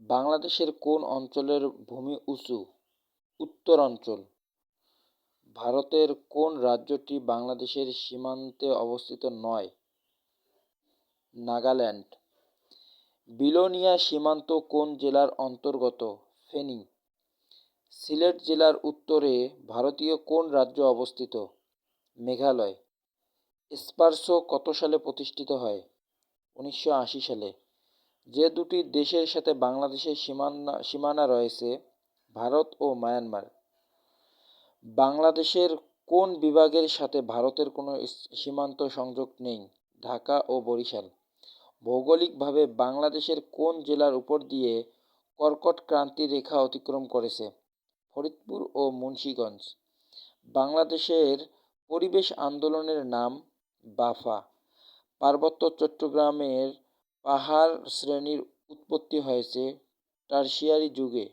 বাংলাদেশের কোন অঞ্চলের ভূমি উঁচু? উত্তরাঞ্চল ভারতের কোন রাজ্যটি বাংলাদেশের সীমান্তে অবস্থিত নয়? নাগাল্যান্ড। বিলোনিয়া সীমান্ত কোন জেলার অন্তর্গত? ফেনী। সিলেট জেলার উত্তরে ভারতীয় কোন রাজ্য অবস্থিত? মেঘালয়। স্পার্সো কত সালে প্রতিষ্ঠিত হয়? উনিশশো আশি সালে। যে দুটি দেশের সাথে বাংলাদেশের সীমানা সীমানা রয়েছে, ভারত ও মায়ানমার। বাংলাদেশের কোন বিভাগের সাথে ভারতের কোনো সীমান্ত সংযোগ নেই? ঢাকা ও বরিশাল। ভৌগোলিকভাবে বাংলাদেশের কোন জেলার উপর দিয়ে কর্কট ক্রান্তি রেখা অতিক্রম করেছে? ফরিদপুর ও মুন্সীগঞ্জ। বাংলাদেশের পরিবেশ আন্দোলনের নাম বাফা। পার্বত্য চট্টগ্রামের পাহাড় শ্রেণির উৎপত্তি হয়েছে টারশিয়ারি যুগে।